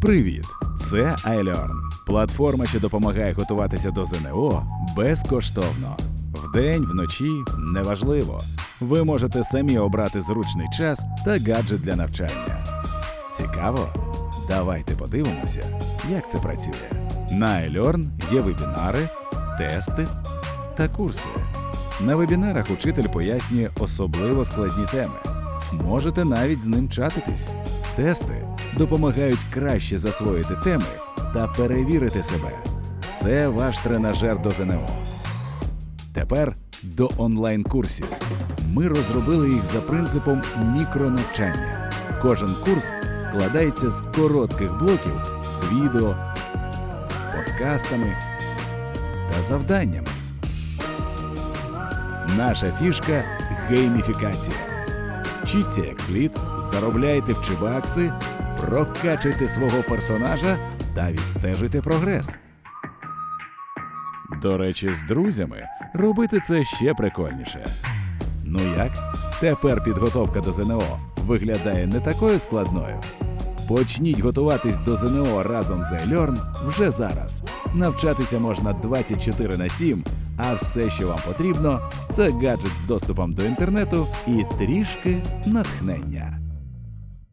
Привіт! Це iLearn – платформа, що допомагає готуватися до ЗНО безкоштовно. Вдень, вночі неважливо. Ви можете самі обрати зручний час та гаджет для навчання. Цікаво? Давайте подивимося, як це працює. На iLearn є вебінари, тести та курси. На вебінарах учитель пояснює особливо складні теми. Можете навіть з ним чатитись. Тести допомагають краще засвоїти теми та перевірити себе. Це ваш тренажер до ЗНО. Тепер до онлайн-курсів. Ми розробили їх за принципом мікронавчання. Кожен курс складається з коротких блоків з відео, подкастами та завданнями. Наша фішка гейміфікація. Вчіться як слід, заробляйте в чибакси, прокачуйте свого персонажа та відстежуйте прогрес. До речі, з друзями робити це ще прикольніше. Ну як? Тепер підготовка до ЗНО виглядає не такою складною. Почніть готуватись до ЗНО разом з iLearn вже зараз. Навчатися можна 24 на 7, а все, що вам потрібно, це гаджет з доступом до інтернету і трішки натхнення.